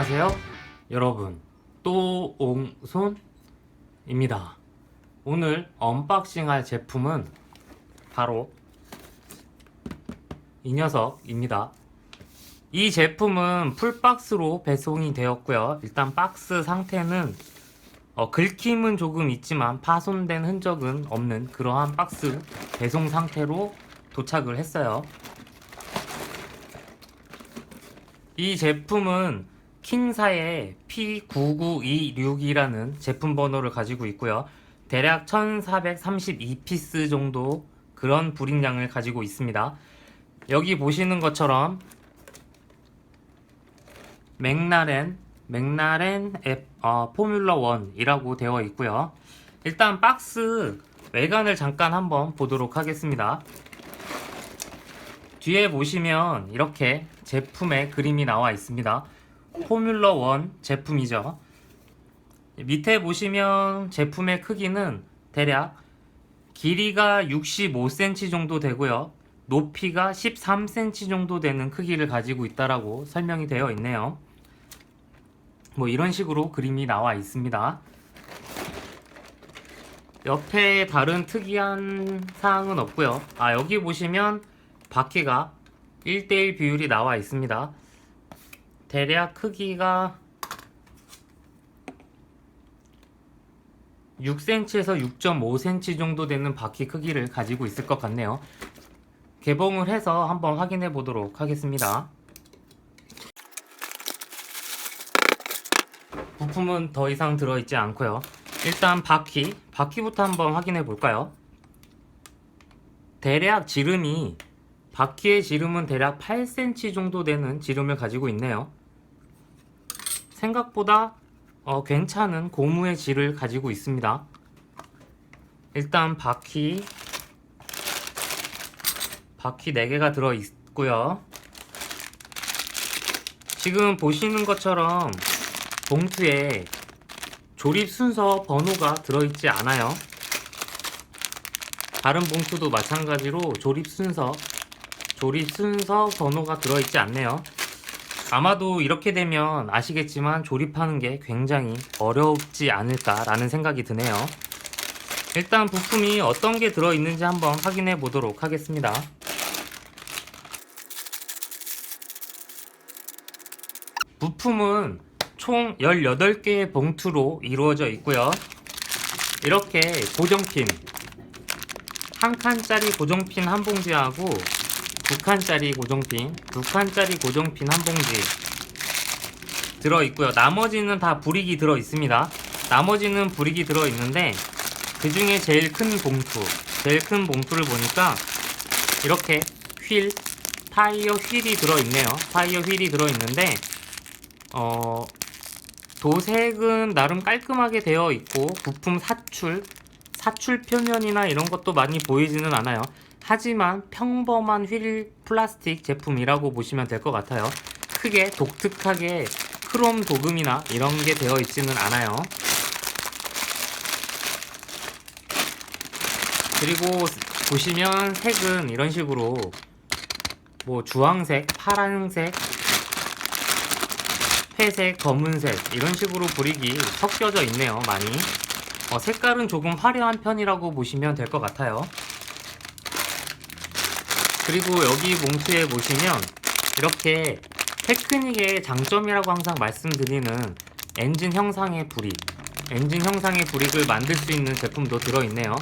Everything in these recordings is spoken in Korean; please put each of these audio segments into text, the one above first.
안녕하세요 여러분. 또옹손입니다. 오늘 언박싱 할 제품은 바로 이 녀석입니다. 이 제품은 풀박스로 배송이 되었고요. 일단 박스 상태는 어, 긁힘은 조금 있지만 파손된 흔적은 없는 그러한 박스 배송 상태로 도착을 했어요. 이 제품은 킹사의 P9926이라는 제품 번호를 가지고 있고요. 대략 1432피스 정도 그런 불임량을 가지고 있습니다. 여기 보시는 것처럼 맥라렌 맥라렌 F, 어, 포뮬러 1이라고 되어 있고요. 일단 박스 외관을 잠깐 한번 보도록 하겠습니다. 뒤에 보시면 이렇게 제품의 그림이 나와 있습니다. 포뮬러 1 제품이죠. 밑에 보시면 제품의 크기는 대략 길이가 65cm 정도 되고요. 높이가 13cm 정도 되는 크기를 가지고 있다라고 설명이 되어 있네요. 뭐 이런 식으로 그림이 나와 있습니다. 옆에 다른 특이한 사항은 없고요. 아 여기 보시면 바퀴가 1대1 비율이 나와 있습니다. 대략 크기가 6cm에서 6.5cm 정도 되는 바퀴 크기를 가지고 있을 것 같네요. 개봉을 해서 한번 확인해 보도록 하겠습니다. 부품은 더 이상 들어있지 않고요. 일단 바퀴, 바퀴부터 한번 확인해 볼까요? 대략 지름이 바퀴의 지름은 대략 8cm 정도 되는 지름을 가지고 있네요. 생각보다 어, 괜찮은 고무의 질을 가지고 있습니다. 일단 바퀴 바퀴 4개가 들어 있고요. 지금 보시는 것처럼 봉투에 조립 순서 번호가 들어있지 않아요. 다른 봉투도 마찬가지로 조립 순서 조립 순서 번호가 들어있지 않네요. 아마도 이렇게 되면 아시겠지만 조립하는 게 굉장히 어렵지 않을까라는 생각이 드네요. 일단 부품이 어떤 게 들어있는지 한번 확인해 보도록 하겠습니다. 부품은 총 18개의 봉투로 이루어져 있고요. 이렇게 고정핀 한 칸짜리 고정핀 한 봉지하고 두 칸짜리 고정핀, 두 칸짜리 고정핀 한 봉지 들어 있고요. 나머지는 다 불익이 들어 있습니다. 나머지는 불익이 들어 있는데 그 중에 제일 큰 봉투, 제일 큰 봉투를 보니까 이렇게 휠, 타이어 휠이 들어 있네요. 타이어 휠이 들어 있는데 어 도색은 나름 깔끔하게 되어 있고 부품 사출, 사출 표면이나 이런 것도 많이 보이지는 않아요. 하지만 평범한 휠 플라스틱 제품이라고 보시면 될 것 같아요. 크게 독특하게 크롬 도금이나 이런 게 되어 있지는 않아요. 그리고 보시면 색은 이런 식으로 뭐 주황색, 파란색, 회색, 검은색 이런 식으로 불익이 섞여져 있네요. 많이. 어, 색깔은 조금 화려한 편이라고 보시면 될 것 같아요. 그리고 여기 봉투에 보시면 이렇게 테크닉의 장점이라고 항상 말씀드리는 엔진 형상의 불익, 엔진 형상의 불익을 만들 수 있는 제품도 들어있네요.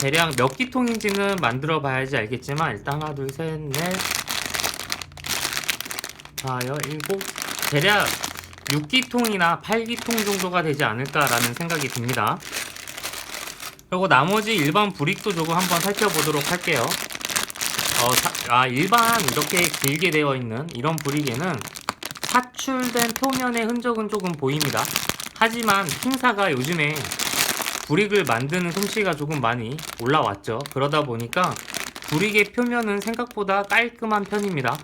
대략 몇 기통인지는 만들어 봐야지 알겠지만 일단 하나, 둘, 셋, 넷, 다여, 일곱, 대략 6기통이나 8기통 정도가 되지 않을까라는 생각이 듭니다. 그리고 나머지 일반 불익도 조금 한번 살펴보도록 할게요. 어, 사, 아, 일반 이렇게 길게 되어 있는 이런 브릭에는 사출된 표면의 흔적은 조금 보입니다. 하지만 킹사가 요즘에 브릭을 만드는 솜씨가 조금 많이 올라왔죠. 그러다 보니까 브릭의 표면은 생각보다 깔끔한 편입니다.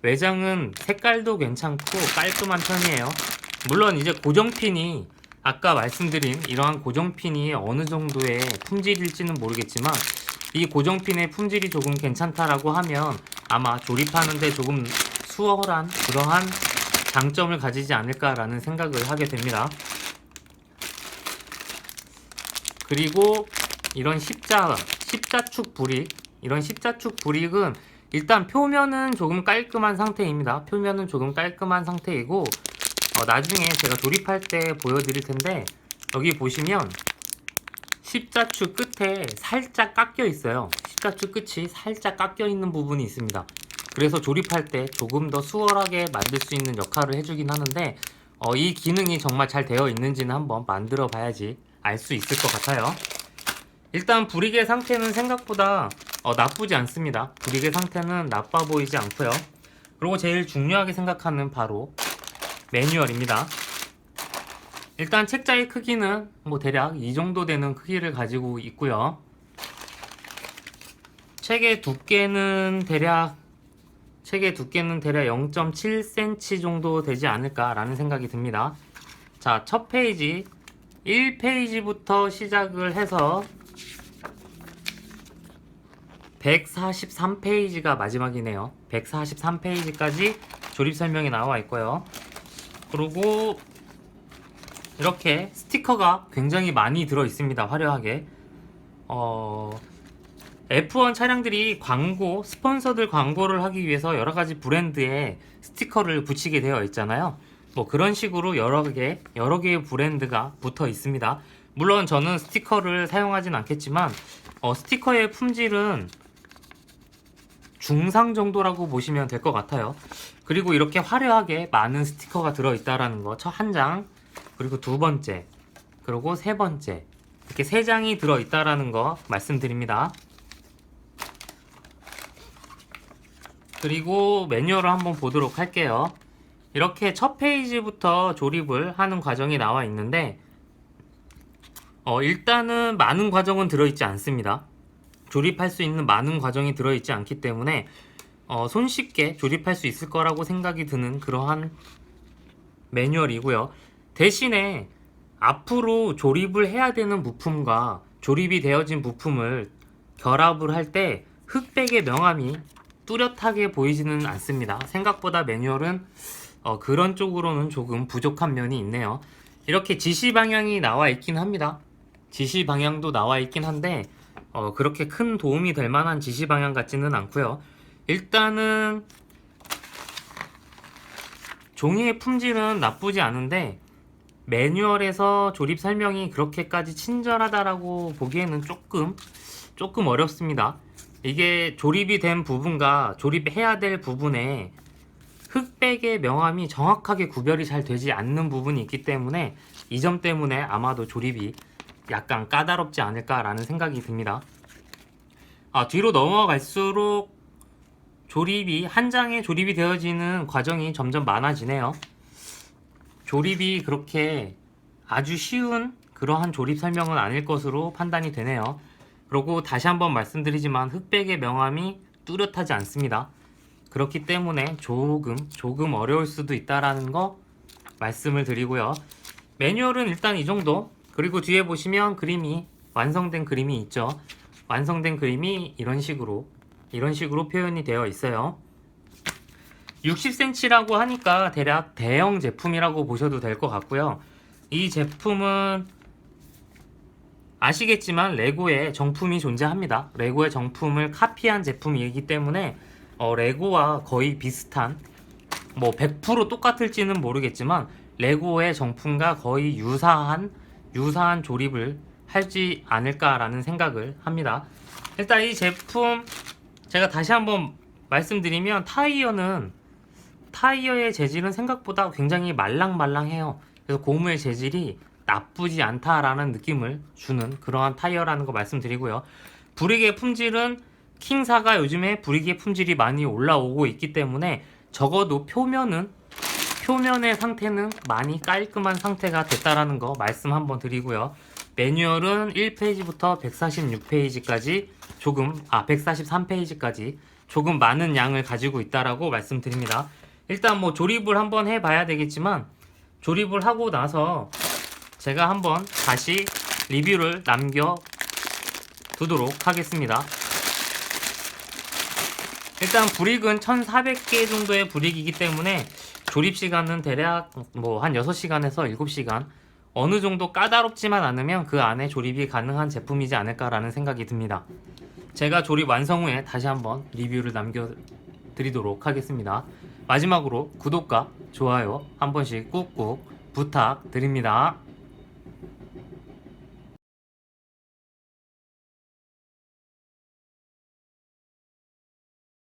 외장은 색깔도 괜찮고 깔끔한 편이에요. 물론 이제 고정핀이 아까 말씀드린 이러한 고정핀이 어느 정도의 품질일지는 모르겠지만 이 고정핀의 품질이 조금 괜찮다라고 하면 아마 조립하는데 조금 수월한 그러한 장점을 가지지 않을까라는 생각을 하게 됩니다. 그리고 이런 십자 십자축 브릭 이런 십자축 브릭은 일단 표면은 조금 깔끔한 상태입니다. 표면은 조금 깔끔한 상태이고 어, 나중에 제가 조립할 때 보여드릴 텐데 여기 보시면 십자축 끝에 살짝 깎여 있어요. 십자축 끝이 살짝 깎여 있는 부분이 있습니다. 그래서 조립할 때 조금 더 수월하게 만들 수 있는 역할을 해주긴 하는데 어, 이 기능이 정말 잘 되어 있는지는 한번 만들어 봐야지 알 수 있을 것 같아요. 일단 브릭의 상태는 생각보다 어, 나쁘지 않습니다. 브릭의 상태는 나빠 보이지 않고요. 그리고 제일 중요하게 생각하는 바로 매뉴얼입니다. 일단 책자의 크기는 뭐 대략 이 정도 되는 크기를 가지고 있고요. 책의 두께는 대략 책의 두께는 대략 0.7cm 정도 되지 않을까라는 생각이 듭니다. 자, 첫 페이지 1페이지부터 시작을 해서 143페이지가 마지막이네요. 143페이지까지 조립 설명이 나와 있고요. 그리고 이렇게 스티커가 굉장히 많이 들어 있습니다. 화려하게. 어, F1 차량들이 광고, 스폰서들 광고를 하기 위해서 여러 가지 브랜드의 스티커를 붙이게 되어 있잖아요. 뭐 그런 식으로 여러 개, 여러 개의 브랜드가 붙어 있습니다. 물론 저는 스티커를 사용하진 않겠지만, 어, 스티커의 품질은 중상 정도라고 보시면 될 것 같아요. 그리고 이렇게 화려하게 많은 스티커가 들어있다라는 거, 첫 한 장, 그리고 두 번째, 그리고 세 번째, 이렇게 세 장이 들어 있다라는 거 말씀드립니다. 그리고 매뉴얼을 한번 보도록 할게요. 이렇게 첫 페이지부터 조립을 하는 과정이 나와 있는데, 어, 일단은 많은 과정은 들어있지 않습니다. 조립할 수 있는 많은 과정이 들어있지 않기 때문에 어, 손쉽게 조립할 수 있을 거라고 생각이 드는 그러한 매뉴얼이고요. 대신에 앞으로 조립을 해야 되는 부품과 조립이 되어진 부품을 결합을 할 때 흑백의 명암이 뚜렷하게 보이지는 않습니다. 생각보다 매뉴얼은 어, 그런 쪽으로는 조금 부족한 면이 있네요. 이렇게 지시 방향이 나와 있긴 합니다. 지시 방향도 나와 있긴 한데 어, 그렇게 큰 도움이 될 만한 지시 방향 같지는 않고요. 일단은 종이의 품질은 나쁘지 않은데 매뉴얼에서 조립 설명이 그렇게까지 친절하다라고 보기에는 조금 조금 어렵습니다. 이게 조립이 된 부분과 조립해야 될 부분에 흑백의 명암이 정확하게 구별이 잘 되지 않는 부분이 있기 때문에 이 점 때문에 아마도 조립이 약간 까다롭지 않을까라는 생각이 듭니다. 아, 뒤로 넘어갈수록 조립이 한 장에 조립이 되어지는 과정이 점점 많아지네요. 조립이 그렇게 아주 쉬운 그러한 조립 설명은 아닐 것으로 판단이 되네요. 그리고 다시 한번 말씀드리지만 흑백의 명암이 뚜렷하지 않습니다. 그렇기 때문에 조금 조금 어려울 수도 있다라는 거 말씀을 드리고요. 매뉴얼은 일단 이 정도. 그리고 뒤에 보시면 그림이 완성된 그림이 있죠. 완성된 그림이 이런 식으로 이런 식으로 표현이 되어 있어요. 60cm라고 하니까 대략 대형 제품이라고 보셔도 될 것 같고요. 이 제품은 아시겠지만 레고의 정품이 존재합니다. 레고의 정품을 카피한 제품이기 때문에 어, 레고와 거의 비슷한 뭐 100% 똑같을지는 모르겠지만 레고의 정품과 거의 유사한 유사한 조립을 할지 않을까라는 생각을 합니다. 일단 이 제품 제가 다시 한번 말씀드리면 타이어는 타이어의 재질은 생각보다 굉장히 말랑말랑해요. 그래서 고무의 재질이 나쁘지 않다라는 느낌을 주는 그러한 타이어라는 거 말씀드리고요. 브릭의 품질은 킹사가 요즘에 브릭의 품질이 많이 올라오고 있기 때문에 적어도 표면은 표면의 상태는 많이 깔끔한 상태가 됐다라는 거 말씀 한번 드리고요. 매뉴얼은 1페이지부터 146페이지까지 조금 아 143페이지까지 조금 많은 양을 가지고 있다라고 말씀드립니다. 일단 뭐 조립을 한번 해봐야 되겠지만 조립을 하고 나서 제가 한번 다시 리뷰를 남겨 두도록 하겠습니다. 일단 브릭은 1400개 정도의 브릭이기 때문에 조립 시간은 대략 뭐 한 6시간에서 7시간 어느 정도 까다롭지만 않으면 그 안에 조립이 가능한 제품이지 않을까라는 생각이 듭니다. 제가 조립 완성 후에 다시 한번 리뷰를 남겨 드리도록 하겠습니다. 마지막으로 구독과 좋아요 한 번씩 꾹꾹 부탁드립니다.